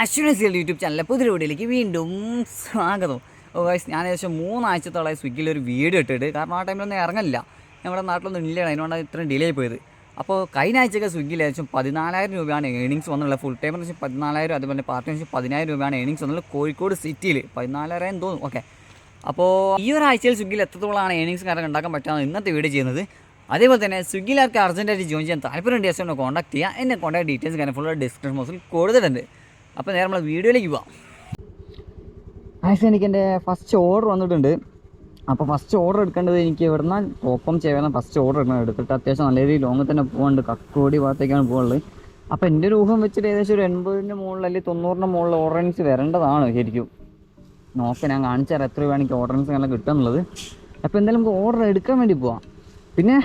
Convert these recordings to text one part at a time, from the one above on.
അശ്വിനസിയൽ YouTube ചാനലിലെ പുതിയ വീഡിയോയിലേക്ക് വീണ്ടും സ്വാഗതം. ഓ ഗൈസ് ഞാൻ ഏകദേശം മൂന്നാഴ്ചത്തോളമായി സ്വിഗ്ഗിയിൽ ഒരു വീഡിയോ ഇട്ടിട്ട് കാരണം ആ ടൈമിലൊന്നും ഇറങ്ങില്ല നമ്മുടെ നാട്ടിലൊന്നും ഇല്ല അതിനോട് ഇത്രയും ഡിലേ പോയത്. അപ്പോൾ കഴിഞ്ഞ ആഴ്ചയൊക്കെ സ്വിഗ്ഗിയിൽ ഏകദേശം പതിനാലായിരം രൂപയാണ് ഏണിങ്സ് വന്നുള്ളത് ഫുൾ ടൈം എന്ന് വെച്ചാൽ പതിനാലായിരം അതുപോലെ പാർട്ട് വെച്ചാൽ പതിനായിരം രൂപയാണ് ഏണിങ്സ് വന്നുള്ളത് കോഴിക്കോട് സിറ്റിയിൽ പതിനാലായിരം തോന്നും ഓക്കെ അപ്പോൾ ഈ ഒരു ആഴ്ചയിൽ സ്വിഗ്ഗിയിൽ എത്രത്തോളമാണ് ഏണിങ്സ് കാര്യങ്ങൾ ഉണ്ടാക്കാൻ പറ്റാമെന്ന് ഇന്നത്തെ വീഡിയോ ചെയ്യുന്നത്. അതേപോലെ തന്നെ സ്വിഗ്ഗിയിലാർക്ക് അർജന്റായിട്ട് ജോയിൻ ചെയ്യാൻ താല്പര്യം ഉണ്ടെങ്കിൽ കോൺടാക്ട് ചെയ്യുക എന്നെ കോൺടാക്ട് ഡീറ്റെയിൽസ് കാര്യം ഫുൾ ഡിസ്ക്രിപ്ഷൻ ബോക്സിൽ കൊടുത്തിട്ടുണ്ട്. അപ്പോൾ നേരെ നമ്മൾ വീഡിയോയിലേക്ക് പോവാം. ആക്ച്വലി എനിക്ക് എന്റെ ഫസ്റ്റ് ഓർഡർ വന്നിട്ടുണ്ട്. അപ്പോൾ ഫസ്റ്റ് ഓർഡർ എടുക്കേണ്ടത് എനിക്ക് ഇവിടുന്ന് ഒപ്പം ചെയ്യാൻ ഫസ്റ്റ് ഓർഡർ എടുക്കണം. എടുത്തിട്ട് അത്യാവശ്യം നല്ല രീതിയിൽ ലോങ്ങിൽ തന്നെ പോകുന്നുണ്ട് കക്കോടി ഭാഗത്തേക്കാണ് പോകുന്നത് അപ്പോൾ എന്റെ ഒരു ഊഹം വെച്ചിട്ട് ഏകദേശം ഒരു എൺപതിന്റെ മുകളിൽ അല്ലെങ്കിൽ തൊണ്ണൂറിന്റെ മുകളിൽ ഓർഡറൻസ് വരേണ്ടതാണ് ശരിക്കും. നോക്കാം ഞാൻ കാണിച്ചു തരാം എത്ര രൂപയാണ് എനിക്ക് ഓർഡറൻസ് എല്ലാം കിട്ടുക എന്നുള്ളത് അപ്പോൾ എന്തായാലും നമുക്ക് ഓർഡർ എടുക്കാൻ വേണ്ടി പോവാം. പിന്നെ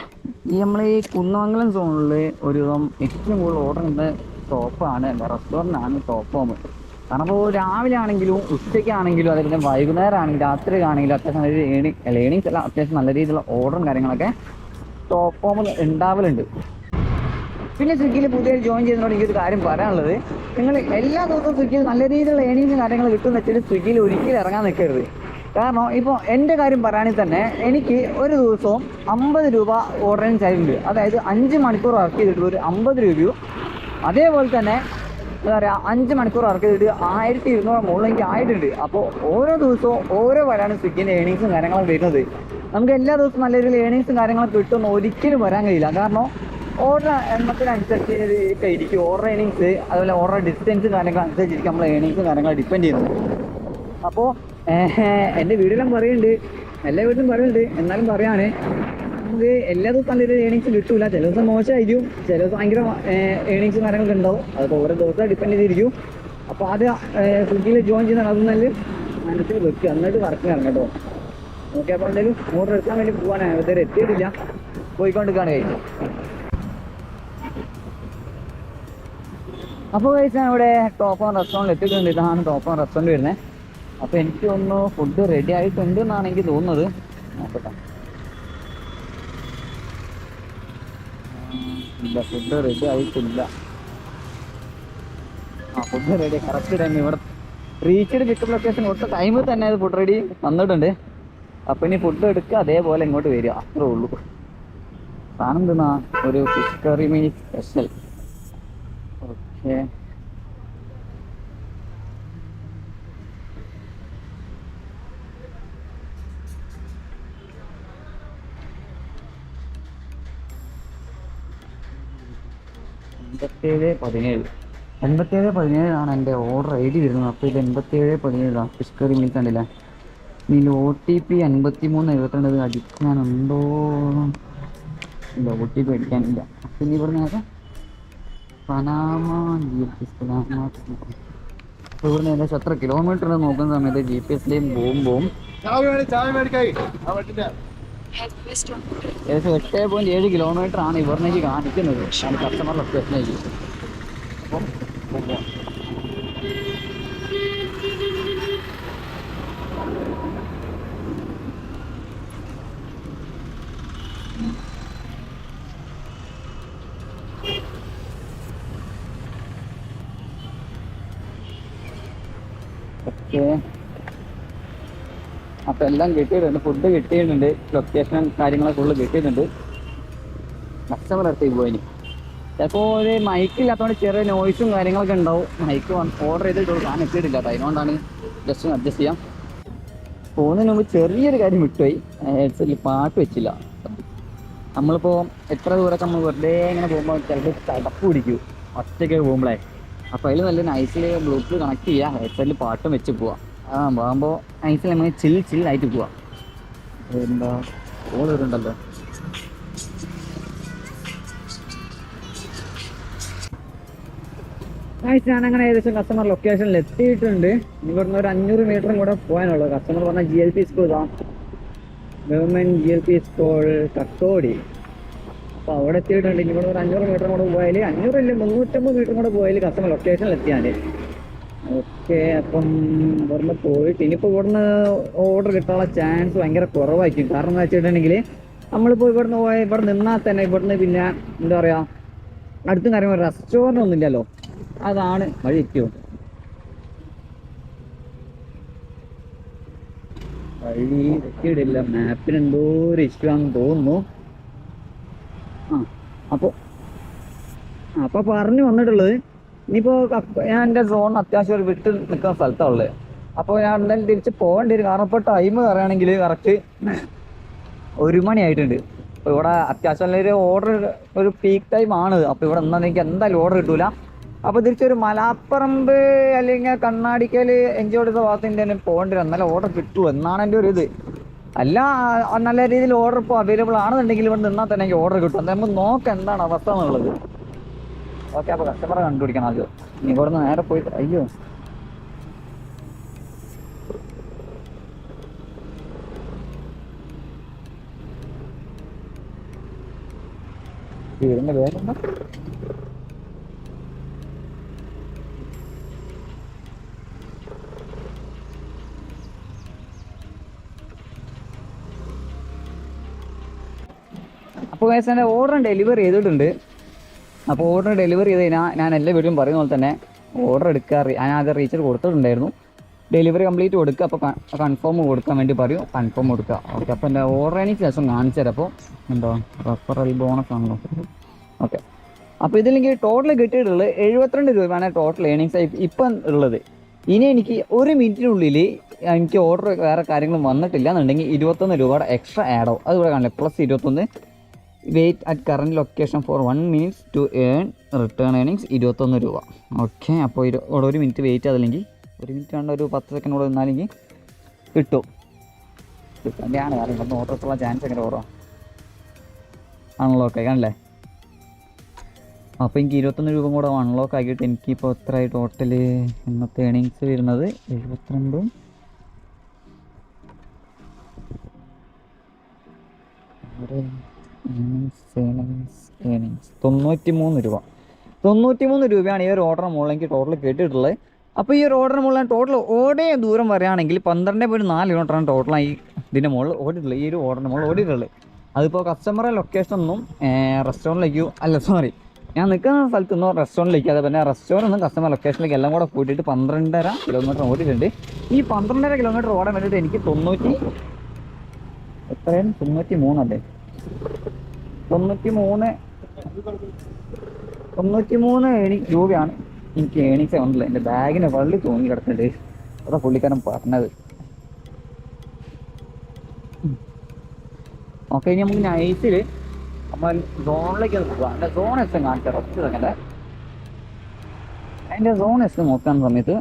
ഈ നമ്മൾ ഈ കുന്നമംഗലം സോണിൽ ഒരു ഏറ്റവും കൂടുതൽ ഓർഡർ കിട്ടുന്ന ടോപ്പാണ് എന്റെ റെസ്റ്റോറന്റ് ആണ് ടോപ്പ് ഹോം കാരണം ഇപ്പോൾ രാവിലെ ആണെങ്കിലും ഉച്ചയ്ക്കാണെങ്കിലും അതേപോലെ വൈകുന്നേരം ആണെങ്കിലും രാത്രി ആണെങ്കിലും അത്യാവശ്യം നല്ല ഏണി ഏണിങ്സ് എല്ലാം അത്യാവശ്യം നല്ല രീതിയിലുള്ള ഓർഡറും കാര്യങ്ങളൊക്കെ ടോപ്പ് ഹോമിൽ ഉണ്ടാവലുണ്ട്. പിന്നെ സ്വിഗ്ഗിയിൽ പുതിയ ജോയിൻ ചെയ്യുന്നതോട് എനിക്കൊരു കാര്യം പറയാനുള്ളത്. നിങ്ങൾ എല്ലാ ദിവസവും സ്വിഗ്ഗിയിൽ നല്ല രീതിയിലുള്ള ഏണിങ്സ് കാര്യങ്ങൾ കിട്ടുന്ന വെച്ചാൽ സ്വിഗ്ഗിയിൽ ഒരിക്കലും ഇറങ്ങാൻ നിൽക്കരുത്. കാരണം ഇപ്പോൾ എന്റെ കാര്യം പറയുകയാണെങ്കിൽ തന്നെ എനിക്ക് ഒരു ദിവസവും അമ്പത് രൂപ ഓർഡറിങ് ചെയ്തിട്ടുണ്ട് അതായത് അഞ്ച് മണിക്കൂർ വർക്ക് ചെയ്തിട്ട് ഒരു അമ്പത് രൂപയും അതേപോലെ തന്നെ എന്താ പറയുക അഞ്ച് മണിക്കൂർ വർക്ക് ചെയ്തിട്ട് ആയിരത്തി ഇരുന്നൂറ് മുകളിൽ എനിക്ക് ആയിട്ടുണ്ട്. അപ്പോൾ ഓരോ ദിവസവും ഓരോ വരാണ് സ്വിഗ്ഗിന്റെ ഏണിങ്സും കാര്യങ്ങളും വരുന്നത്. നമുക്ക് എല്ലാ ദിവസവും നല്ല രീതിയിൽ ഏണിങ്സും കാര്യങ്ങളും കിട്ടുമെന്ന് ഒരിക്കലും വരാൻ കഴിയില്ല. കാരണം ഓർഡർ എണ്ണത്തിനനുസരിച്ച് ഇരിക്കും. ഓർഡർ ഏണിങ്സ് അതുപോലെ ഓർഡർ ഡിസ്റ്റൻസ് കാര്യങ്ങൾ അനുസരിച്ചിരിക്കും നമ്മൾ ഏണിങ്സും കാര്യങ്ങൾ ഡിപ്പെൻഡ് ചെയ്യുന്നത്. അപ്പോൾ എന്റെ വീട്ടിലും പറയുന്നുണ്ട്. എല്ലാ വീട്ടിലും പറയുന്നുണ്ട്. എന്നാലും പറയാണ് നമുക്ക് എല്ലാ ദിവസവും നല്ലൊരു ഏണിങ്സ് കിട്ടൂല. ചില ദിവസം മോശമായിരിക്കും. ചില ദിവസം ഭയങ്കര ഏണിങ്സും കാര്യങ്ങളൊക്കെ ഉണ്ടാവും. അതിപ്പോൾ ഓരോ ദിവസം ഡിപ്പെൻഡ് ചെയ്തിരിക്കും. അപ്പോൾ അത് സ്വിഗ്ഗിയിൽ ജോയിൻ ചെയ്യുന്ന അത് നല്ല മനസ്സിൽ വെക്കുക. എന്നിട്ട് വർക്ക് ഇറങ്ങും കേട്ടോ. ഓക്കെ അപ്പോൾ എന്തായാലും ഓർഡർ എടുക്കാൻ വേണ്ടി പോകാനാണ് ഇതുവരെ എത്തിയിട്ടില്ല. പോയിക്കൊണ്ടിരിക്കുകയാണ് കഴിഞ്ഞു അപ്പോൾ കഴിച്ചാൽ ഇവിടെ ടോപ്പ് ഓൺ റെസ്റ്റോറന്റ് എത്തിയിട്ടുണ്ട്. ഇതാണ് ടോപ്പ് ഓൺ റെസ്റ്റോറന്റ് വരുന്നത്. അപ്പോൾ എനിക്ക് തോന്നുന്നു ഫുഡ് റെഡി ആയിട്ടുണ്ട് എന്നാണ് എനിക്ക് തോന്നുന്നത്. നോക്കട്ടെ. ഇല്ല ഫുഡ് റെഡി ആയിട്ടില്ല. ആ ഫുഡ് റെഡി കറക്റ്റ് ടൈം ഇവിടെ. റീച്ച്ഡ് പിക്കപ്പ് ലൊക്കേഷൻ ഒട്ട ടൈമിൽ തന്നെ അത് ഫുഡ് റെഡി വന്നിട്ടുണ്ട്. അപ്പൊ ഇനി ഫുഡ് എടുക്കുക അതേപോലെ ഇങ്ങോട്ട് വരിക. അത്രേ ഉള്ളൂ. സാധനം തിന്നാ ഒരു ഫിഷ് കറി മീൻ സ്പെഷ്യൽ ഓക്കെ എൺപത്തേഴ് പതിനേഴ്. എൺപത്തേഴ് പതിനേഴാണ് എന്റെ ഓർഡർ ഐ ഡി വരുന്നത്. അപ്പോൾ ഇത് എൺപത്തേഴ് പതിനേഴാണ് ഫിഷ് കറി മീൻ കണ്ടില്ല? ഇതിൽ ഒ ടി പി അൻപത്തി മൂന്ന് എഴുപത്തിരണ്ട് അടിക്കാനുണ്ടോ ഇല്ല ഒ ടി പി അടിക്കാനില്ല. പിന്നെ ഇവിടുന്ന് അപ്പോൾ ഇവിടുന്ന് ഏകദേശം എത്ര കിലോമീറ്റർ നോക്കുന്ന സമയത്ത് ജി പി എസിലെയും പോകുമ്പോൾ ഏകദേശം എട്ട് പോയിന്റ് ഏഴ് കിലോമീറ്റർ ആണ് ഇവിടുന്നേക്ക് കാണിക്കുന്നത്. കസ്റ്റമർ ലൊക്കേഷനേക്ക് അപ്പം പോകാം. ഓക്കേ അപ്പൊ എല്ലാം കിട്ടിയിട്ടുണ്ട്. ഫുഡ് കിട്ടിയിട്ടുണ്ട്. ലൊക്കേഷൻ കാര്യങ്ങളൊക്കെ ഫുള്ള് കിട്ടിയിട്ടുണ്ട്. കസ്റ്റമർ അടുത്തേക്ക് പോയിന്. ചിലപ്പോൾ ഒരു മൈക്ക് ഇല്ലാത്തതുകൊണ്ട് ചെറിയ നോയ്സും കാര്യങ്ങളൊക്കെ ഉണ്ടാവും. മൈക്ക് ഓർഡർ ചെയ്തിട്ടുള്ളൂ സാധനം എത്തിയിട്ടില്ല അതിനോണ്ടാണ് ജസ്റ്റ് അഡ്ജസ്റ്റ് ചെയ്യാം. പോകുന്നതിന് മുമ്പ് ചെറിയൊരു കാര്യം വിട്ടുപോയി. ഹെഡ്സെറ്റിൽ പാട്ട് വെച്ചില്ല. നമ്മളിപ്പോൾ എത്ര ദൂരമൊക്കെ നമ്മൾ വെറുതെ ഇങ്ങനെ പോകുമ്പോൾ ചിലപ്പോൾ തടപ്പ് പിടിക്കും. ഒറ്റയ്ക്ക് പോകുമ്പോഴേ അപ്പോൾ അതിൽ നല്ല നൈസിൽ ബ്ലൂടൂത്ത് കണക്ട് ചെയ്യുക ഹെഡ്സെറ്റിൽ പാട്ടും വെച്ച് പോവാം. ആ പോകുമ്പോൾ ഐസിൽ നമ്മൾ ചിൽ ചിൽ ആയിട്ട് പോവാം. എന്താ? കോൾ വരുന്നുണ്ടല്ലോ ഞാൻ അങ്ങനെ ഏകദേശം കസ്റ്റമർ ലൊക്കേഷനിൽ എത്തിയിട്ടുണ്ട്. ഇനി ഇവിടുന്ന് ഒരു അഞ്ഞൂറ് മീറ്ററും കൂടെ പോകാനുള്ളൂ കസ്റ്റമർ പറഞ്ഞ ജി എൽ പി സ്കൂൾ ഇതാണ് government G L P school Kakkodi അപ്പോൾ അവിടെ എത്തിയിട്ടുണ്ട്. ഇനി ഇവിടെ ഒരു അഞ്ഞൂറ് മീറ്ററും കൂടെ പോയാൽ അഞ്ഞൂറില്ല മുന്നൂറ്റമ്പത് മീറ്ററും കൂടെ പോയാൽ കസ്റ്റമർ ലൊക്കേഷനിൽ എത്തിയാൽ ഓക്കെ അപ്പം ഇവിടുന്ന് പോയിട്ട് ഇനിയിപ്പോൾ ഇവിടുന്ന് ഓർഡർ കിട്ടാനുള്ള ചാൻസ് ഭയങ്കര കുറവായിരിക്കും. കാരണം എന്ന് വെച്ചിട്ടുണ്ടെങ്കിൽ നമ്മളിപ്പോൾ ഇവിടുന്ന് പോയ ഇവിടെ നിന്നാൽ തന്നെ ഇവിടുന്ന് പിന്നെ എന്താ പറയുക അടുത്തും കാര്യം റെസ്റ്റോറന്റ് ഒന്നുമില്ലല്ലോ അതാണ് വഴി എത്തിയോ? വഴി എത്തിയിടില്ല മാപ്പിന് എന്തോ ഒരു ഇഷ്യൂ ആണെന്ന് തോന്നുന്നു. ആ അപ്പോ അപ്പൊ പറഞ്ഞു വന്നിട്ടുള്ളത് ഇനിയിപ്പോൾ ഞാൻ എന്റെ സോൺ അത്യാവശ്യം ഒരു വിട്ട് നിൽക്കുന്ന സ്ഥലത്താണ് ഉള്ളത് അപ്പോൾ ഞാൻ എന്തായാലും തിരിച്ച് പോകേണ്ടി വരും കാരണം ഇപ്പോൾ ടൈം പറയുകയാണെങ്കിൽ കറക്റ്റ് ഒരു മണി ആയിട്ടുണ്ട് അപ്പോൾ ഇവിടെ അത്യാവശ്യം നല്ലൊരു ഓർഡർ ഒരു പീക്ക് ടൈം ആണ്. അപ്പോൾ ഇവിടെ എന്നാൽ എനിക്ക് എന്തായാലും ഓർഡർ കിട്ടൂല. അപ്പോൾ തിരിച്ചൊരു മലാപ്പറമ്പ് അല്ലെങ്കിൽ കണ്ണാടിക്കൽ എൻജോയ് ചെയ്ത ഭാഗത്തിന്റെ തന്നെ പോകേണ്ടി വരും എന്നാലും ഓർഡർ കിട്ടൂ. എന്നാണ് എന്റെ ഒരു ഇത്. അല്ല നല്ല രീതിയിൽ ഓർഡർ ഇപ്പോൾ അവൈലബിൾ ആണെന്നുണ്ടെങ്കിൽ ഇവിടെ നിന്നാൽ തന്നെ എനിക്ക് ഓർഡർ കിട്ടും. നമുക്ക് നോക്കാം എന്താണ് അവസ്ഥ എന്നുള്ളത്. ഓക്കെ അപ്പോൾ കസ്റ്റമറെ കണ്ടുപിടിക്കണം ആദ്യം. നീ ഇവിടെ നിന്ന് നേരെ പോയി അയ്യോ. വീടിന്റെ പേരെന്താ അപ്പോൾ ഓർഡർ ഡെലിവറി ചെയ്തിട്ടുണ്ട്. അപ്പോൾ ഓർഡർ ഡെലിവറി ചെയ്ത് കഴിഞ്ഞാൽ ഞാൻ എല്ലാ വീട്ടിലും പറയുന്ന പോലെ തന്നെ ഓർഡർ എടുക്കുക ഞാൻ ആദ്യം റീച്ചർ കൊടുത്തിട്ടുണ്ടായിരുന്നു. ഡെലിവറി കംപ്ലീറ്റ് കൊടുക്കുക അപ്പോൾ കൺഫേം കൊടുക്കാൻ വേണ്ടി പറയും. കൺഫേം കൊടുക്കുക ഓക്കെ അപ്പോൾ എന്റെ ഓർഡർ എനിക്ക് ശേഷം കാണിച്ചു തരാം. അപ്പോൾ എന്തോ റെഫറൽ ബോണസ് ആണല്ലോ. ഓക്കെ അപ്പോൾ ഇതിലെനിക്ക് ടോട്ടൽ കിട്ടിയിട്ടുള്ളത് എഴുപത്തിരണ്ട് രൂപയാണ് ടോട്ടൽ ഏണിങ്സ് ഇപ്പം ഉള്ളത്. ഇനി എനിക്ക് ഒരു മിനിറ്റിനുള്ളിൽ എനിക്ക് ഓർഡർ വേറെ കാര്യങ്ങളും വന്നിട്ടില്ല എന്നുണ്ടെങ്കിൽ ഇരുപത്തൊന്ന് രൂപയുടെ എക്സ്ട്രാ ആഡ് ആവും. അതിവിടെ കാണില്ല? പ്ലസ് ഇരുപത്തൊന്ന് wait at current location for one minutes to earn return earnings ഇരുപത്തൊന്ന് രൂപ. ഓക്കെ അപ്പോൾ ഇരു ഒരു മിനിറ്റ് വെയിറ്റ് അതല്ലെങ്കിൽ ഒരു മിനിറ്റ് കണ്ട ഒരു പത്ത് സെക്കൻഡ് കൂടെ നിന്നാലെങ്കിൽ കിട്ടും. കിട്ടാന്റെയാണ് കാരണം ഇവിടുന്ന് ചാൻസ് എങ്ങനെ കുറവാണ് അൺലോക്ക് ആയി കാണില്ലേ അപ്പോൾ എനിക്ക് ഇരുപത്തൊന്ന് രൂപ കൂടെ അൺലോക്ക് ആക്കിയിട്ട് എനിക്കിപ്പോൾ എത്രയായി ടോട്ടൽ ഇന്നത്തെ ഏണിങ്സ് വരുന്നത് എഴുപത്തിരണ്ടും ഒരു തൊണ്ണൂറ്റി മൂന്ന് രൂപ. തൊണ്ണൂറ്റി മൂന്ന് രൂപയാണ് ഈ ഒരു ഓർഡർ മുകളിൽ എനിക്ക് ടോട്ടൽ കേട്ടിട്ടുള്ളത്. അപ്പോൾ ഈ ഒരു ഓർഡർ മുകളിൽ ടോട്ടൽ ഓടേ ദൂരം വരികയാണെങ്കിൽ പന്ത്രണ്ട് പോയിന്റ് നാല് കിലോമീറ്ററാണ് ടോട്ടലായി ഇതിന്റെ മുകളിൽ ഓടിയിട്ടുള്ളത്. ഈ ഒരു ഓർഡറിന് മുകളിൽ ഓടിയിട്ടുള്ളത്. അതിപ്പോൾ കസ്റ്റമറെ ലൊക്കേഷനൊന്നും റെസ്റ്റോറന്റിലേക്കോ അല്ല സോറി ഞാൻ നിൽക്കുന്ന സ്ഥലത്ത് നിന്നോ റെസ്റ്റോറന്റിലേക്ക് അതേപോലെ റെസ്റ്റോറന്റ് നിന്ന് കസ്റ്റമർ ലൊക്കേഷനിലേക്ക് എല്ലാം കൂടെ കൂട്ടിയിട്ട് പന്ത്രണ്ടര കിലോമീറ്റർ ഓടിയിട്ടുണ്ട്. ഈ പന്ത്രണ്ടര കിലോമീറ്റർ ഓടാൻ വേണ്ടിയിട്ട് എനിക്ക് തൊണ്ണൂറ്റി എത്രയാണ്? തൊണ്ണൂറ്റി മൂന്നല്ലേ തൊണ്ണൂറ്റി മൂന്ന് ഏണി രൂപയാണ്. എനിക്ക് ഏണിക്സ് വന്നില്ല എന്റെ ബാഗിന് വള്ളി തൂങ്ങി കിടക്കുന്നുണ്ട്. അതാ പുള്ളിക്കാരൻ പറഞ്ഞത്. ഓക്കെ ഇനി നമുക്ക് നൈറ്റിൽ നമ്മൾ സോണിലേക്ക് പോകാം എന്റെ സോൺ എസ് കാണിച്ച ഒറ്റ സെക്കൻഡ് അതിന്റെ സോൺ എസ് നോക്കാൻ സമയത്ത്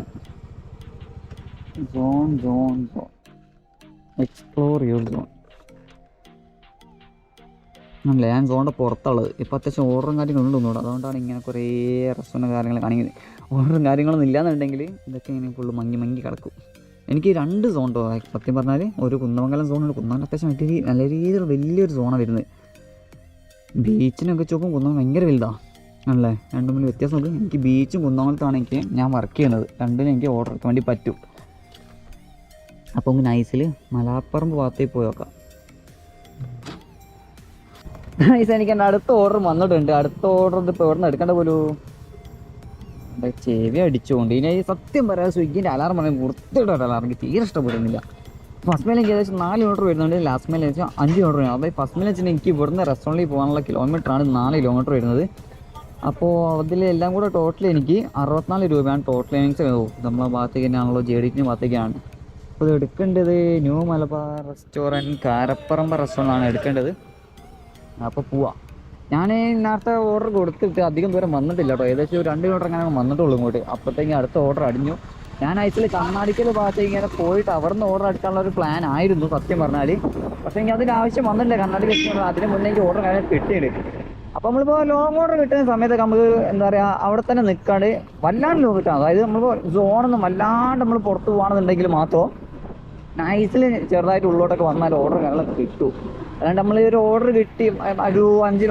zone zone zone explore your zone അല്ല ഞാൻ ഗോണ്ട പുറത്തുള്ളത് ഇപ്പോൾ അത്യാവശ്യം ഓർഡറും കാര്യങ്ങളും തോന്നുന്നു അതുകൊണ്ടാണ് ഇങ്ങനെ കുറേ റെസ്റ്റോറന്റ് കാര്യങ്ങൾ കാണിക്കുന്നത്. ഓർഡറും കാര്യങ്ങളൊന്നും ഇല്ലാന്നുണ്ടെങ്കിൽ ഇതൊക്കെ ഇങ്ങനെ ഫുള്ള് മങ്ങി മങ്ങി കിടക്കും. എനിക്ക് രണ്ട് സോൺ സത്യം പറഞ്ഞാൽ ഒരു കുന്നമംഗലം സോണുണ്ട് കുന്നമംഗലം അത്യാവശ്യം വലിയ നല്ല രീതിയിൽ വലിയൊരു സോണാണ് വരുന്നത്. ബീച്ചിനൊക്കെ ചോക്കും കുന്നമംഗലം ഭയങ്കര വലുതാണ് ആണല്ലേ രണ്ടും തമ്മിൽ വ്യത്യാസം നോക്കും എനിക്ക് ബീച്ചും കുന്നമംഗലത്താണ് എനിക്ക് ഞാൻ വർക്ക് ചെയ്യുന്നത്. രണ്ടിനും എനിക്ക് ഓർഡർ എടുക്കാൻ വേണ്ടി പറ്റും. അപ്പോൾ നൈസിൽ മലാപ്പറമ്പ് ഭാഗത്തേക്ക് പോയി നോക്കാം. എനിക്ക് എന്റെ അടുത്ത ഓർഡർ വന്നിട്ടുണ്ട്. അടുത്ത ഓർഡർ ഇപ്പോൾ എവിടെ നിന്ന് എടുക്കേണ്ട പോലും? ചെവി അടിച്ചുകൊണ്ട് ഇനി സത്യം പറയാം സ്വിഗ്ഗിന്റെ അലാറം പറയാൻ വൃത്തിയുടെ അലാറം എനിക്ക് തീരെ ഇഷ്ടപ്പെടുന്നില്ല. ഫസ്റ്റ് മേലെ എനിക്ക് ഏകദേശം നാല് കിലോമീറ്റർ വരുന്നുണ്ട്. ലാസ്റ്റ് മേലെ ഏകദേശം അഞ്ച് വരും അപ്പോൾ ഫസ്റ്റ് മേലെ വെച്ചാൽ എനിക്ക് ഇവിടുന്ന് റെസ്റ്റോറന്റിൽ പോകാനുള്ള കിലോമീറ്ററാണ് നാല് കിലോമീറ്റർ വരുന്നത്. അപ്പോൾ അതിൽ എല്ലാം കൂടെ ടോട്ടൽ എനിക്ക് അറുപത്തിനാല് രൂപയാണ് ടോട്ടൽ ഏണിങ്സ് നമ്മളെ ഭാഗത്തേക്ക് തന്നെയാണല്ലോ ജെ ഭാഗത്തേക്കാണ് അപ്പോൾ ഇത് എടുക്കേണ്ടത് new Malabar restaurant Karaparamba restaurant ആണ് എടുക്കേണ്ടത്. അപ്പോൾ പോവാം. ഞാൻ നേരത്തെ ഓർഡർ കൊടുത്തിട്ട് അധികം ദൂരം വന്നിട്ടില്ല കേട്ടോ ഏകദേശം ഒരു രണ്ട് കിലോമീറ്റർ അങ്ങനെ വന്നിട്ടുള്ളൂ ഇങ്ങോട്ട്. അപ്പോഴത്തേക്കും അടുത്ത ഓർഡർ അടിഞ്ഞു. ഞാൻ ആക്ച്വലി കണ്ണാടിക്കൽ ഭാഗത്ത് ഇങ്ങനെ പോയിട്ട് അവിടെ നിന്ന് ഓർഡർ എടുക്കാനുള്ള ഒരു പ്ലാൻ ആയിരുന്നു സത്യം പറഞ്ഞാൽ പക്ഷേ എനിക്ക് അതിന്റെ ആവശ്യം വന്നില്ല. കണ്ണാടിക്കൽ അതിന് മുന്നേ എനിക്ക് ഓർഡർ കാര്യം കിട്ടിയിട്ടുണ്ട്. അപ്പോൾ നമ്മളിപ്പോൾ ലോങ് ഓർഡർ കിട്ടുന്ന സമയത്തൊക്കെ നമുക്ക് എന്താ പറയുക അവിടെ തന്നെ നിൽക്കാണ്ട് വല്ലാണ്ട് ലോങ് അതായത് നമ്മളിപ്പോൾ സോണൊന്നും വല്ലാണ്ട് നമ്മൾ പുറത്ത് പോകുകയാണെന്നുണ്ടെങ്കിൽ മാത്രം നൈസിൽ ചെറുതായിട്ട് ഉള്ളോട്ടൊക്കെ വന്നാൽ ഓർഡർ കാര്യങ്ങളൊക്കെ കിട്ടും. അല്ലാണ്ട് നമ്മൾ ഒരു ഓർഡർ കിട്ടി ഒരു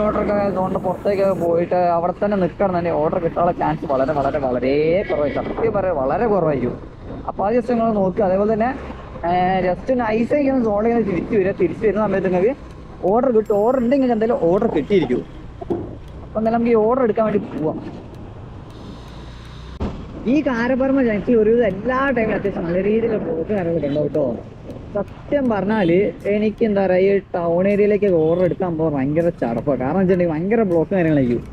ഓർഡർ ഒക്കെ അതുകൊണ്ട് പുറത്തേക്ക് പോയിട്ട് അവിടെ തന്നെ നിൽക്കണം തന്നെ ഓർഡർ കിട്ടാനുള്ള ചാൻസ് വളരെ വളരെ വളരെ കുറവായി സത്യം പറയാം വളരെ കുറവായിരിക്കും. അപ്പോൾ ആ ജസ്റ്റ് നിങ്ങൾ നോക്കുക അതേപോലെ തന്നെ ജസ്റ്റ് നൈസായി ഒന്ന് സോണിൽ ഇങ്ങനെ തിരിച്ചു വരിക തിരിച്ചു വരുന്ന സമയത്ത് നിങ്ങൾക്ക് ഓർഡർ കിട്ടും. ഓർഡർ ഉണ്ടെങ്കിൽ എന്തായാലും ഓർഡർ കിട്ടിയിരിക്കും. അപ്പം എന്തായാലും നമുക്ക് ഈ ഓർഡർ എടുക്കാൻ വേണ്ടി പോവാം. ഈ കാരപർമ്മ ജനിച്ച് ഒരു എല്ലാ ടൈമിലും അത്യാവശ്യം നല്ല രീതിയിൽ ബ്ലോക്ക് കാര്യങ്ങളൊക്കെ ഉണ്ടാവും കേട്ടോ. സത്യം പറഞ്ഞാൽ എനിക്ക് എന്താ പറയാ ഈ ടൗൺ ഏരിയയിലേക്ക് ഓർഡർ എടുക്കാൻ പോകാൻ ഭയങ്കര ചടപ്പാണ് കാരണം വെച്ചിട്ടുണ്ടെങ്കിൽ ഭയങ്കര ബ്ലോക്ക് കാര്യങ്ങളായിരിക്കും.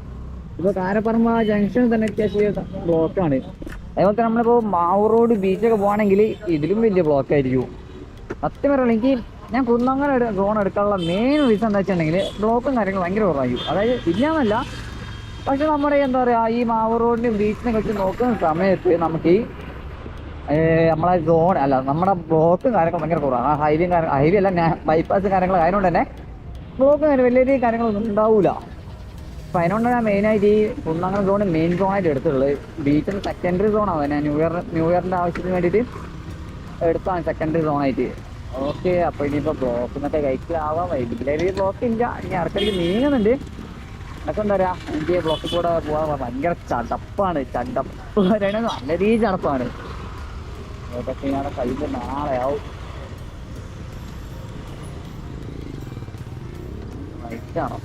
ഇപ്പൊ കാരപ്പറമ്പ ജംഗ്ഷൻ തന്നെ അത്യാവശ്യം ബ്ലോക്കാണ് അതേപോലെ തന്നെ നമ്മളിപ്പോ മാവൂർ റോഡ് ബീച്ചൊക്കെ പോകുകയാണെങ്കിൽ ഇതിലും വലിയ ബ്ലോക്ക് ആയിരിക്കും. സത്യം പറയുള്ളൂ എനിക്ക് ഞാൻ കുന്നങ്ങനെ സോൺ എടുക്കാനുള്ള മെയിൻ റീസൺ എന്താ വെച്ചിട്ടുണ്ടെങ്കിൽ ബ്ലോക്കും കാര്യങ്ങളും ഭയങ്കര കുറവായിരിക്കും. അതായത് ഇല്ലാന്നല്ല. പക്ഷെ നമ്മുടെ എന്താ പറയാ ഈ മാവൂർ റോഡിന്റെ ബീച്ചിനെ വെച്ച് നോക്കുന്ന സമയത്ത് നമുക്ക് ഈ നമ്മളെ സോൺ അല്ല നമ്മുടെ ബ്ലോക്കും കാര്യങ്ങളും ഭയങ്കര കുറവാണ് ആ ഹൈവേ ഹൈവേ അല്ല ബൈപ്പാസ് കാര്യങ്ങൾ ആയതുകൊണ്ട് തന്നെ ബ്ലോക്കും കാര്യം വലിയ വലിയ കാര്യങ്ങളൊന്നും ഉണ്ടാവൂല. അപ്പൊ അതിനോണ്ട് ഞാൻ മെയിനായിട്ട് ഈ കുന്നംകുളം സോൺ മെയിൻ സോണായിട്ട് എടുത്തിട്ടുള്ളത്. ബീച്ചിന് സെക്കൻഡറി സോണാണ് ഞാൻ ന്യൂ ഇയർ ന്യൂ ഇയറിന്റെ ആവശ്യത്തിന് വേണ്ടിയിട്ട് എടുത്താണ് സെക്കൻഡറി സോണായിട്ട് ഓക്കെ അപ്പൊ ഇനിയിപ്പോ ബ്ലോക്ക് എന്നൊക്കെ കഴിക്കലാവാം വൈകിട്ടില്ല ബ്ലോക്ക് ഇല്ല ഇനി ഇറക്കലേക്ക് നീങ്ങുന്നുണ്ട് അതൊക്കെ എന്താ പറയാ എനിക്ക് ബ്ലോക്കിൽ കൂടെ പോകാൻ ഭയങ്കര ചടപ്പാണ് ചടപ്പ് പറയണത് നല്ല രീതി ചടപ്പാണ്. അതൊക്കെ ഞാൻ കഴിയുമ്പോൾ നാളെ ആവും നൈറ്റാണോ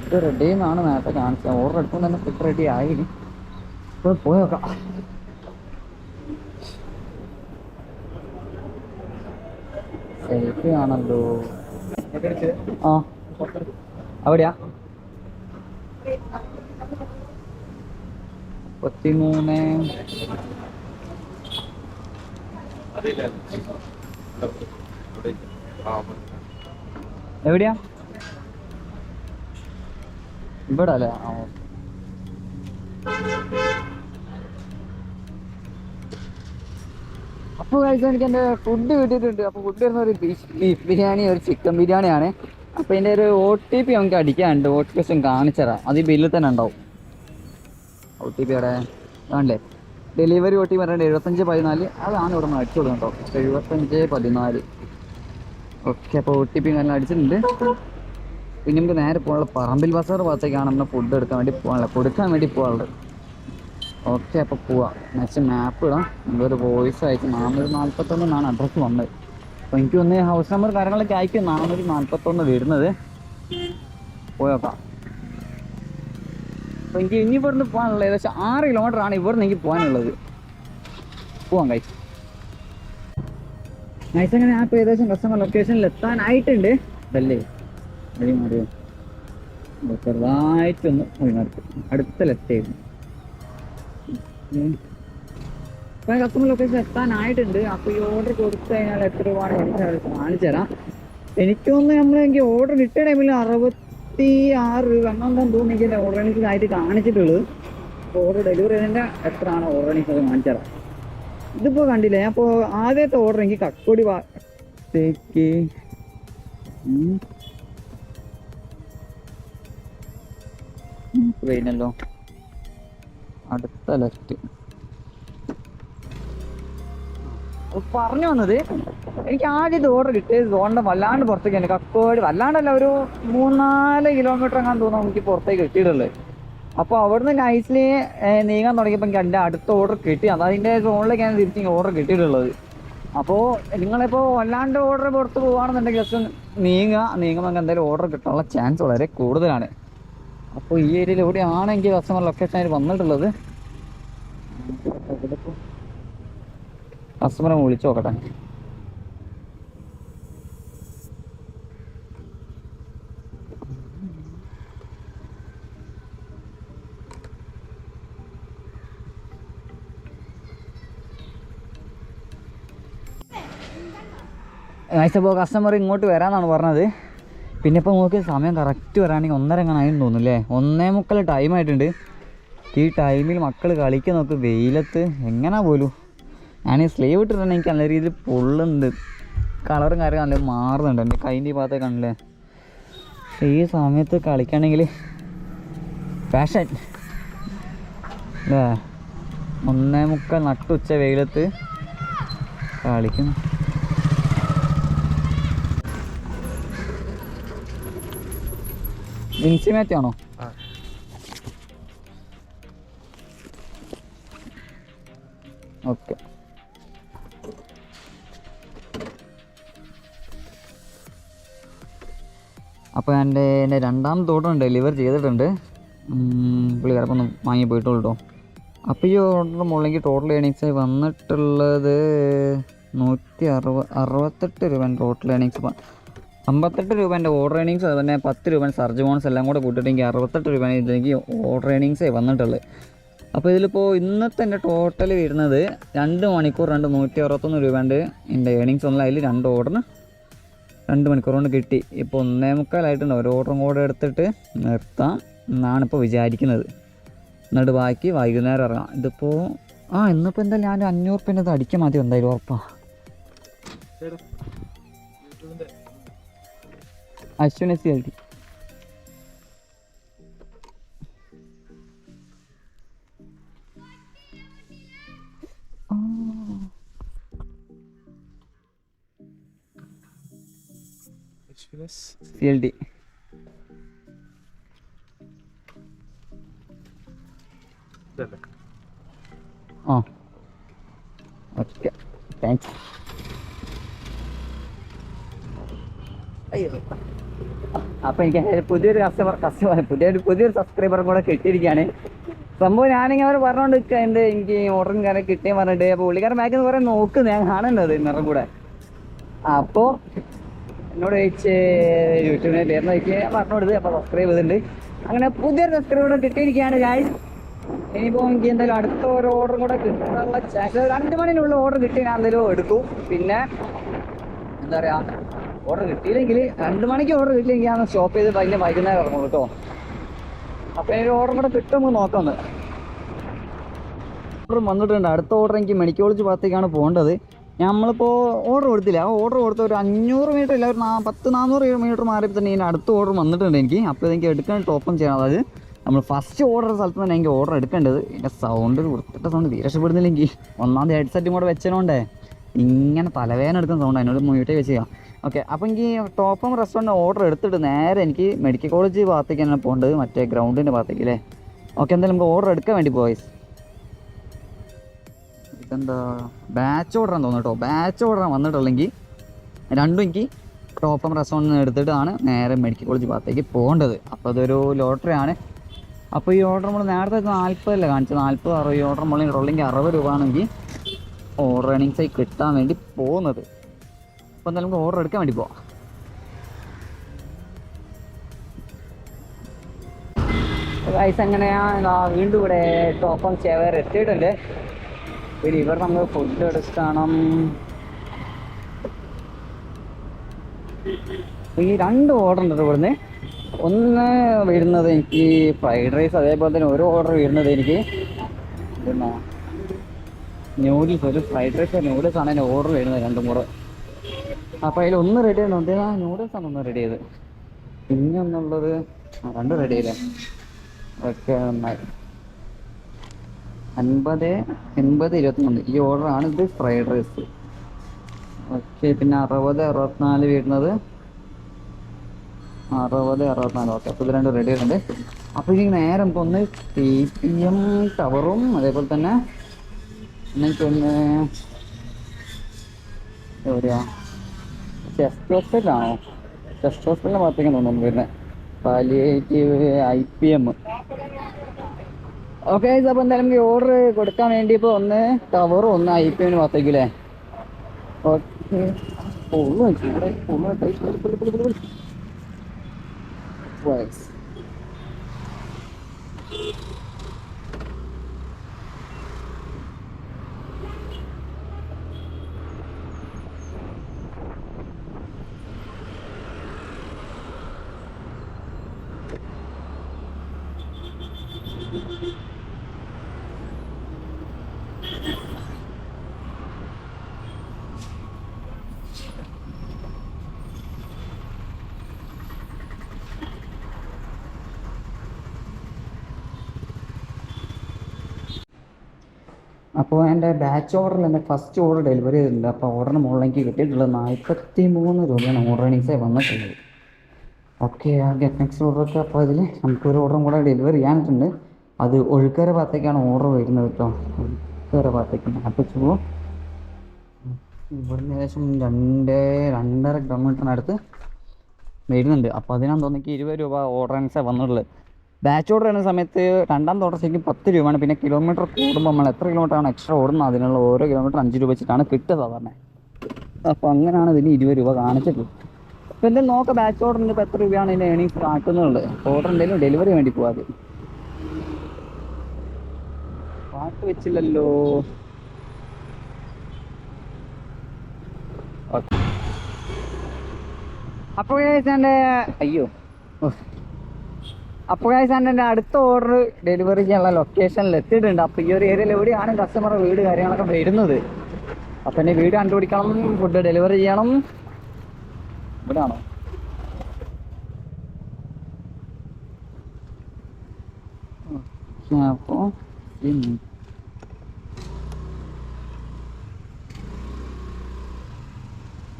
ഫുഡ് റെഡി എന്നാണ് നേരത്തെ കാണിച്ചത്. ഓർഡർ എടുക്കുമ്പോൾ തന്നെ ഫുഡ് റെഡി ആയി. ഇപ്പോൾ പോയി നോക്കാം. സെൽഫി ആണല്ലോ. ആ. അവിടെയാ? മുപ്പത്തിമൂന്ന്. എവിടെയാ? ഇവിടെ അല്ലേ ആ അപ്പോൾ കഴിച്ചാൽ എനിക്ക് എന്റെ ഫുഡ് കിട്ടിയിട്ടുണ്ട്. അപ്പോൾ ഫുഡ് വരുന്ന ഒരു ബീഫ് ബിരിയാണി ഒരു ചിക്കൻ ബിരിയാണിയാണ്. അപ്പോൾ ഇതിന്റെ ഒരു ഒ ടി പി നമുക്ക് അടിക്കാനുണ്ട്. ഒ ടി പി കാണിച്ചു തരാം. അത് ഈ ബില്ലിൽ തന്നെ ഉണ്ടാവും. ഒ ടി പി അവിടെ വേണ്ടേ ഡെലിവറി ഒ ടി പി പറഞ്ഞിട്ട് എഴുപത്തഞ്ച് പതിനാല്. അതാണ് ഇവിടെ നിന്ന് അടിച്ചു കൊടുക്കണം എഴുപത്തഞ്ച് പതിനാല്. ഓക്കെ അപ്പോൾ ഒ ടി പി നല്ല അടിച്ചിട്ടുണ്ട്. പിന്നെ നമുക്ക് നേരെ പോകാനുള്ള പറമ്പിൽ ബസാർ ഭാഗത്തേക്കാണ് നമ്മൾ ഫുഡ് എടുക്കാൻ വേണ്ടി പോകാനുള്ളത്. കൊടുക്കാൻ വേണ്ടി പോകാനുള്ളത്. ഓക്കെ അപ്പോൾ പോവാം. നെക്സ്റ്റ് മാപ്പ് ഇടാം. നമ്മളൊരു വോയിസ് അയച്ചു നാനൂറ്റി എന്നാണ് അഡ്രസ്സ് വന്നത്. അപ്പോൾ എനിക്ക് ഒന്ന് ഹൗസ് നമ്പർ കാര്യങ്ങളൊക്കെ അയക്കും നാനൂറ്റി നാൽപ്പത്തൊന്ന് വരുന്നത്. പോയോക്കാം. അപ്പോൾ എനിക്ക് ഇനി ഇവിടുന്ന് പോകാനുള്ളത് ഏകദേശം ആറ് കിലോമീറ്റർ ആണ് ഇവിടുന്ന് എനിക്ക് പോകാനുള്ളത്. പോവാം കഴിച്ചു നൈസ് അങ്ങനെ ആപ്പ് ഏകദേശം കസ്റ്റമർ ലൊക്കേഷനിൽ എത്താനായിട്ടുണ്ട്. ഇതല്ലേ? വഴി മാറിയോ ചെറുതായിട്ടൊന്ന് മാറി അടുത്ത ലെഫ്റ്റ് ആയിരുന്നു. കസ്റ്റമർ ലൊക്കേഷൻ എത്താനായിട്ടുണ്ട്. അപ്പോൾ ഈ ഓർഡർ കൊടുത്തു കഴിഞ്ഞാൽ എത്ര രൂപ കാണിച്ചു തരാം. എനിക്കൊന്ന് നമ്മൾ എനിക്ക് ഓർഡർ കിട്ടിയ ടൈമിൽ അറുപത്തി ആറ് രൂപ അങ്ങനെ തോന്നുന്നു എനിക്ക് ഓർഡർ എനിക്ക് ആയിട്ട് കാണിച്ചിട്ടുള്ളത്. ഓർഡർ ഡെലിവറി ചെയ്തതിന്റെ എത്രയാണ് ഓർഡർ എനിക്ക് അത് കാണിച്ചു തരാം. ഇതിപ്പോൾ കണ്ടില്ലേ അപ്പോൾ ആദ്യത്തെ ഓർഡർ എനിക്ക് കക്കോടി ഭാഗത്തേക്ക്. ട്രെയിനല്ലോ അടുത്ത ലെഫ്റ്റ് പറഞ്ഞു വന്നത് എനിക്ക് ആദ്യത്തെ ഓർഡർ കിട്ടിയത് സോണിന്റെ വല്ലാണ്ട് പുറത്തേക്ക് തന്നെ. കക്കോട് വല്ലാണ്ടല്ല ഒരു മൂന്നാൽ കിലോമീറ്റർ എങ്ങാൻ തോന്നുന്നു എനിക്ക് പുറത്തേക്ക് കിട്ടിയിട്ടുള്ളത്. അപ്പോൾ അവിടുന്ന് നൈസിലി നീങ്ങാൻ തുടങ്ങിയപ്പോൾ എനിക്ക് എന്റെ അടുത്ത ഓർഡർ കിട്ടി. അത് അതിന്റെ സോണിലേക്കാണ് തിരിച്ച് ഓർഡർ കിട്ടിയിട്ടുള്ളത്. അപ്പോൾ നിങ്ങളിപ്പോൾ വല്ലാണ്ട് ഓർഡർ പുറത്ത് പോകുകയാണെന്നുണ്ടെങ്കിൽ ജസ്റ്റ് നീങ്ങുക. നീങ്ങുമ്പോൾ എന്തായാലും ഓർഡർ കിട്ടാനുള്ള ചാൻസ് വളരെ കൂടുതലാണ്. അപ്പോൾ ഈ ഏരിയയിൽ എവിടെയാണ് എനിക്ക് കസ്റ്റമർ ലൊക്കേഷൻ ആയിട്ട് വന്നിട്ടുള്ളത്. കസ്റ്റമറെ വിളിച്ചു നോക്കട്ടെ. അപ്പോൾ കസ്റ്റമർ ഇങ്ങോട്ട് വരാമെന്നാണ് പറഞ്ഞത്. പിന്നെ ഇപ്പോൾ നോക്കിയ സമയം കറക്റ്റ് വരാണെങ്കിൽ ഒന്നര എങ്ങാനായെന്ന് തോന്നുന്നു അല്ലേ ഒന്നേ മുക്കാൽ ടൈമായിട്ടുണ്ട് ഈ ടൈമിൽ മക്കൾ കളിക്കാൻ നോക്ക് വെയിലത്ത് എങ്ങനാ പോലും. ഞാൻ ഈ സ്ലീവ് ഇട്ടിട്ടുണ്ടെങ്കിൽ എനിക്ക് നല്ല രീതിയിൽ പൊള്ളുന്നുണ്ട്. കളറും കാര്യവും നല്ല മാറുന്നുണ്ട് എന്റെ കൈന്റെ ഈ ഭാഗത്തേക്ക് കാണില്ലേ ഈ സമയത്ത് കളിക്കുകയാണെങ്കിൽ ഫാഷൻ അല്ലേ ഒന്നേ മുക്കാൽ നട്ടുച്ച വെയിലത്ത് കളിക്കുന്നു. ഇൻസിമേറ്റ് ആണോ ഓക്കെ. അപ്പോൾ എന്റെ എന്റെ രണ്ടാമത്തെ ഓർഡർ ഡെലിവർ ചെയ്തിട്ടുണ്ട്. ഉം, ഒന്ന് വാങ്ങി പോയിട്ടുള്ളൂ കേട്ടോ അപ്പോൾ ഈ ഓർഡർ മുകളിലേക്ക് ടോട്ടൽ ഏണിങ്സ് വന്നിട്ടുള്ളത് നൂറ്റി അറുപ അറുപത്തെട്ട് രൂപ ടോട്ടൽ ഏണിങ്സ് അമ്പത്തെട്ട് രൂപേന്റെ ഓർഡർ ഏണിങ്സ് അതുപോലെ പത്ത് രൂപ സർജ് ബോണസ് എല്ലാം കൂടെ കൂട്ടിയിട്ട് എനിക്ക് അറുപത്തെട്ട് രൂപ ഇതിലേക്ക് ഓർഡർ ഏണിങ്സേ വന്നിട്ടുള്ളത് അപ്പോൾ ഇതിലിപ്പോൾ ഇന്നത്തെ എന്റെ ടോട്ടൽ വരുന്നത് രണ്ട് മണിക്കൂർ രണ്ട് നൂറ്റി അറുപത്തൊന്ന് രൂപേന്റെ എന്റെ ഏണിങ്സ് ഒന്നും അതിൽ രണ്ട് ഓർഡറിന് രണ്ട് മണിക്കൂർ കൊണ്ട് കിട്ടി. ഇപ്പോൾ ഒന്നേ മുക്കാലായിട്ടുണ്ട് ഒരു ഓർഡറും കൂടെ എടുത്തിട്ട് നിർത്താം എന്നാണ് ഇപ്പോൾ വിചാരിക്കുന്നത്. എന്നിട്ട് ബാക്കി വൈകുന്നേരം ഇറങ്ങാം. ഇതിപ്പോൾ ആ ഇന്നിപ്പോൾ എന്തായാലും ഞാൻ അഞ്ഞൂറ് റുപ്യന്റെ അത് അടിക്കാൻ മതി എന്തായാലും ഉറപ്പാ. Ashwin S L T C L T ആ. ഓക്കെ. താങ്ക്സ് അയ്യോ അപ്പോൾ എനിക്ക് പുതിയൊരു കസ്റ്റമർ കസ്റ്റമർ പുതിയൊരു പുതിയൊരു സബ്സ്ക്രൈബറും കൂടെ കിട്ടിയിരിക്കുകയാണ്. സംഭവം ഞാനിങ്ങനെ അവർ പറഞ്ഞുകൊണ്ട് നിൽക്കുന്നുണ്ട് എനിക്ക് ഓർഡറും കാര്യം കിട്ടിയെന്ന് പറഞ്ഞിട്ട്. അപ്പോൾ പുള്ളിക്കാരൻ ബാക്കിൽ നിന്ന് കുറേ നോക്കുന്നു ഞാൻ കാണുന്നത് നിറം കൂടെ. അപ്പോൾ എന്നോട് ചോദിച്ച് യൂട്യൂബിനെ പേര് നോക്കി ഞാൻ പറഞ്ഞു അപ്പോൾ സബ്സ്ക്രൈബ് ചെയ്തിട്ടുണ്ട്. അങ്ങനെ പുതിയൊരു സബ്സ്ക്രൈബർ കിട്ടിയിരിക്കുകയാണ് ഞാൻ ഇനിയിപ്പോൾ എനിക്ക് എന്തായാലും അടുത്ത ഒരു ഓർഡർ കൂടെ കിട്ടാനുള്ള ചാൻസ് രണ്ട് മണിനുള്ള ഓർഡർ കിട്ടി ഞാൻ എന്തെങ്കിലും എടുക്കും. പിന്നെ എന്താ പറയുക ഓർഡർ കിട്ടിയില്ലെങ്കിൽ രണ്ട് മണിക്ക് ഓർഡർ കിട്ടിയില്ലെങ്കിൽ ഞാൻ സ്റ്റോപ്പ് ചെയ്ത് അതിന്റെ വൈകുന്നേരം ഇറങ്ങും കേട്ടോ. അപ്പോൾ എനിക്ക് ഓർഡർ കൂടെ കിട്ടുമ്പോൾ നോക്കാമെന്ന് ഓർഡർ വന്നിട്ടുണ്ട്. അടുത്ത ഓർഡർ എനിക്ക് മെഡിക്കൽ കോളേജ് ഭാഗത്തേക്കാണ് പോകേണ്ടത്. നമ്മളിപ്പോൾ ഓർഡർ കൊടുത്തില്ല. ആ ഓർഡർ കൊടുത്ത ഒരു അഞ്ഞൂറ് മീറ്റർ ഇല്ല ഒരു പത്ത് നാനൂറ് മീറ്റർ മാറിയപ്പോൾ തന്നെ ഇതിന്റെ അടുത്ത ഓർഡർ വന്നിട്ടുണ്ട് എനിക്ക്. അപ്പോൾ എനിക്ക് എടുക്കാൻ ടോപ്പം ചെയ്യണം അതായത് നമ്മൾ ഫസ്റ്റ് ഓർഡർ സ്ഥലത്ത് തന്നെ എനിക്ക് ഓർഡർ എടുക്കേണ്ടത്. എന്റെ സൗണ്ട് കൊടുത്തിട്ട സൗണ്ട് തീരെ ഇഷ്ടപ്പെടുന്നില്ലെങ്കിൽ ഒന്നാമത് ഹെഡ്സെറ്റും കൂടെ വെച്ചതുകൊണ്ടേ ഇങ്ങനെ തലവേദന എടുക്കുന്ന സൗണ്ട് അതിനോട് മ്യൂട്ടേ വെച്ച് ചെയ്യാം ഓക്കെ അപ്പോൾ എനിക്ക് ടോപ്പം റെസ്റ്റോറന്റ് ഓർഡർ എടുത്തിട്ട് നേരെ എനിക്ക് മെഡിക്കൽ കോളേജ് ഭാഗത്തേക്ക് തന്നെ പോകേണ്ടത് മറ്റേ ഗ്രൗണ്ടിന്റെ ഭാഗത്തേക്ക് അല്ലേ? ഓക്കെ എന്തായാലും നമുക്ക് ഓർഡർ എടുക്കാൻ വേണ്ടി പോയി ഇതെന്താ? ബാച്ച് ഓർഡറാന്ന് തോന്നുന്നു ബാച്ച് ആണ് വന്നിട്ടുള്ളെങ്കിൽ രണ്ടും എനിക്ക് ടോപ്പം റെസ്റ്റോറന്റിൽ നിന്ന് എടുത്തിട്ടാണ് നേരെ മെഡിക്കൽ കോളേജ് ഭാഗത്തേക്ക് പോകേണ്ടത്. അപ്പോൾ അതൊരു ലോട്ടറി ആണ്. അപ്പോൾ ഈ ഓർഡർ നമ്മൾ നേരത്തെ നാൽപ്പതല്ല കാണിച്ചത്? നാൽപ്പത് അറുപത് ഓർഡർ നമ്മൾ ഉള്ളെങ്കിൽ അറുപത് രൂപ ആണെങ്കിൽ ഓർഡർ ഏണിങ്സായി കിട്ടാൻ വേണ്ടി പോകുന്നത്. എന്തായാലും നമുക്ക് ഓർഡർ എടുക്കാൻ വേണ്ടി പോവാം. ഗൈസ് അങ്ങനെയാ ഇതാ വീണ്ടും ഇവിടെ ടോപ്പം ചേവർ എത്തിയിട്ടുണ്ട്. പിന്നെ ഇവർ നമ്മൾ ഫുഡ് എടുക്കണം. ഈ രണ്ട് ഓർഡർ ഉണ്ട് ഇവിടുന്ന്. ഒന്ന് വരുന്നത് എനിക്ക് ഫ്രൈഡ് റൈസ് അതേപോലെ തന്നെ ഒരു ഓർഡർ വരുന്നത് എനിക്ക് ന്യൂഡിൽസ് ഒരു ഫ്രൈഡ് റൈസ് ന്യൂഡിൽസ് ആണ് എന്റെ ഓർഡർ വരുന്നത് രണ്ടും കൂടെ. അപ്പോൾ അതിൽ ഒന്ന് റെഡി ചെയ്യുന്നുണ്ട് ആ നൂഡിൽസ് ആണ് ഒന്ന് റെഡി ചെയ്ത് പിന്നെ ഒന്നുള്ളത് രണ്ട് റെഡി ചെയ്തേ. ഓക്കെ നന്നായി. അൻപത് എൺപത് ഇരുപത്തിമൂന്ന്. ഈ ഓർഡറാണ് ഇത് ഫ്രൈഡ് റൈസ് ഓക്കെ പിന്നെ അറുപത് അറുപത്തിനാല് വരുന്നത്. അറുപത് അറുപത്തിനാല്. ഓക്കെ അപ്പോൾ ഇത് രണ്ട് റെഡി ആയിട്ടുണ്ട്. അപ്പൊ ഇനി നേരെ നമുക്കൊന്ന് ടി പി എം ടവറും അതേപോലെ തന്നെ എനിക്കൊന്ന് എവിടെയാ? ചെസ്റ്റ് ഹോസ്പിറ്റലാണോ ചെസ്റ്റ് ഹോസ്പിറ്റലിന്റെ ഭാഗത്തേക്ക് തോന്നുന്നു വരുന്നത്. Palliative I P M okay അപ്പോൾ എന്തായാലും നമുക്ക് ഓർഡർ കൊടുക്കാൻ വേണ്ടി ഇപ്പോൾ ഒന്ന് ടവറും ഒന്ന് ഐ പി എമ്മിന് ഭാഗത്തേക്ക് അല്ലേ ഓക്കെ അപ്പോൾ എന്റെ ബാച്ച് ഓർഡറിൽ എന്റെ ഫസ്റ്റ് ഓർഡർ ഡെലിവറി ചെയ്തിട്ടുണ്ട്. അപ്പോൾ ഓർഡറിന് എനിക്ക് കിട്ടിയിട്ടുള്ളത് നാൽപ്പത്തി മൂന്ന് രൂപയാണ് ഓർഡർ ഏണിങ്സേ വന്നിട്ടുള്ളത്. ഓക്കെ ഗെറ്റ് നെക്സ്റ്റ് ഓർഡറൊക്കെ അപ്പോൾ അതിൽ നമുക്കൊരു ഓർഡറും കൂടെ ഡെലിവറി ചെയ്യാനിട്ടുണ്ട്. അത് ഒഴുക്കര ഭാഗത്തേക്കാണ് ഓർഡർ വരുന്നത് കേട്ടോ. ഒഴുക്കര ഭാഗത്തേക്ക് അപ്പോൾ പോവും ഇവിടുന്ന് ഏകദേശം രണ്ട് രണ്ടര കിലോമീറ്ററിനടുത്ത് വരുന്നുണ്ട്. അപ്പോൾ അതിനാന്ന് തോന്നിക്ക് ഇരുപത് രൂപ ഓർഡറൻസേ വന്നുള്ളൂ ബാച്ച് ഓർഡർ ചെയ്യുന്ന സമയത്ത് രണ്ടാം തോട്ടത്തേക്ക് പത്ത് രൂപയാണ്. പിന്നെ കിലോമീറ്റർ കൂടുമ്പോൾ നമ്മൾ എത്ര കിലോമീറ്ററാണ് എക്സ്ട്രാ ഓടുന്നത്? അതിനുള്ള ഓരോ കിലോമീറ്റർ അഞ്ച് രൂപ വെച്ചിട്ടാണ് കിട്ടുക സാധാരണ അപ്പോൾ അങ്ങനെയാണ് ഇതിന് ഇരുപത് രൂപ കാണിച്ചിട്ടുള്ളത് അപ്പോൾ എന്തായാലും നോക്കാം ബാച്ച് ഓർഡറിന് ഇപ്പോൾ എത്ര രൂപയാണ് ഇതിന്റെ ഏണിങ്സ് കാട്ടുന്നുള്ളത് ഓർഡർ എന്തെങ്കിലും ഡെലിവറി വേണ്ടി പോകാതെ പാട്ട് വെച്ചില്ലല്ലോ. അപ്പോൾ എന്റെ അയ്യോ. അപ്പോൾ എന്റെ അടുത്ത ഓർഡർ ഡെലിവറി ചെയ്യാനുള്ള ലൊക്കേഷനിൽ എത്തിയിട്ടുണ്ട്. അപ്പോൾ ഈ ഒരു ഏരിയയിൽ എവിടെയാണ് കസ്റ്റമർ വീട് കാര്യങ്ങളൊക്കെ വരുന്നത്? അപ്പം എന്റെ വീട് കണ്ടുപിടിക്കണം ഫുഡ് ഡെലിവറി ചെയ്യണം. ഇവിടെയാണോ അപ്പോൾ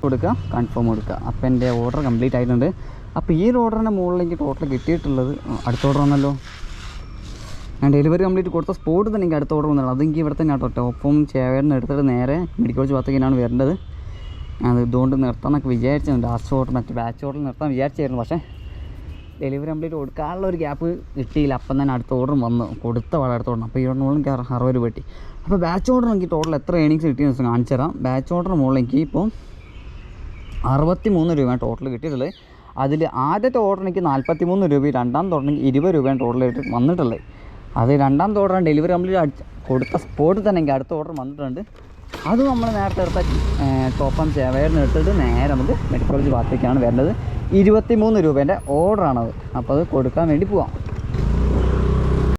കൊടുക്കുക കൺഫേം കൊടുക്കുക അപ്പോൾ എന്റെ ഓർഡർ കംപ്ലീറ്റ് ആയിട്ടുണ്ട്. അപ്പോൾ ഈ ഒരു ഓർഡറിന്റെ മുകളിലേക്ക് ടോട്ടൽ കിട്ടിയിട്ടുള്ളത് അടുത്ത ഓർഡർ വന്നല്ലോ. ഞാൻ ഡെലിവറി കംപ്ലീറ്റ് കൊടുത്ത സ്പോട്ട് തന്നെ എനിക്ക് അടുത്ത ഓർഡർ വന്നുള്ളൂ അതെനിക്ക് ഇവിടെ തന്നെ ആട്ടോ ടോപ്പും ചേവേറിന് എടുത്തിട്ട് നേരെ മെഡിക്കൽ കോളേജ് ഭാഗത്തേക്കാണ് വരേണ്ടത്. അത് ഇതുകൊണ്ട് നിർത്താമെന്നൊക്കെ വിചാരിച്ചു ലാസ്റ്റ് ഓർഡർ മറ്റേ ബാച്ച് ഓർഡർ നിർത്താൻ വിചാരിച്ചായിരുന്നു. പക്ഷേ ഡെലിവറി കംപ്ലീറ്റ് കൊടുക്കാനുള്ള ഒരു ഗ്യാപ്പ് കിട്ടിയില്ല. അപ്പം തന്നെ അടുത്ത ഓർഡർ വന്നു. കൊടുത്ത വളരെ അടുത്ത ഓർഡർ അപ്പോൾ ഈ ഓർഡർ മുകളിൽ അറു- അറുപത് രൂപ കിട്ടി. അപ്പോൾ ബാച്ച് ഓർഡർ എനിക്ക് ടോട്ടൽ എത്ര ഏണിങ്സ് കിട്ടിയെന്ന് വെച്ചാൽ കാണിച്ചു തരാം ബാച്ച് ഓർഡർ മുകളിൽ എനിക്ക് ഇപ്പോൾ അറുപത്തി മൂന്ന് രൂപയാണ് ടോട്ടൽ കിട്ടിയിട്ടുള്ളത്. അതിൽ ആദ്യത്തെ ഓർഡർ എനിക്ക് നാൽപ്പത്തി മൂന്ന് രൂപയും രണ്ടാമത്തെ ഓർഡർ എനിക്ക് ഇരുപത് രൂപയാണ് ടോട്ടലായിട്ട് വന്നിട്ടുള്ളത്. അത് രണ്ടാം ഓർഡർ ഡെലിവറി നമ്മൾ കൊടുത്ത സ്പോട്ടിൽ തന്നെ എനിക്ക് അടുത്ത ഓർഡർ വന്നിട്ടുണ്ട്. അത് നമ്മൾ നേരത്തെ എടുത്ത ടോപ്പം ചേവയറിന് എടുത്തിട്ട് നേരെ നമുക്ക് മെഡിക്കൽ കോളേജ് ഭാഗത്തേക്കാണ് വരേണ്ടത് ഇരുപത്തി മൂന്ന് രൂപേന്റെ ഓർഡറാണത് അപ്പോൾ അത് കൊടുക്കാൻ വേണ്ടി പോവാം.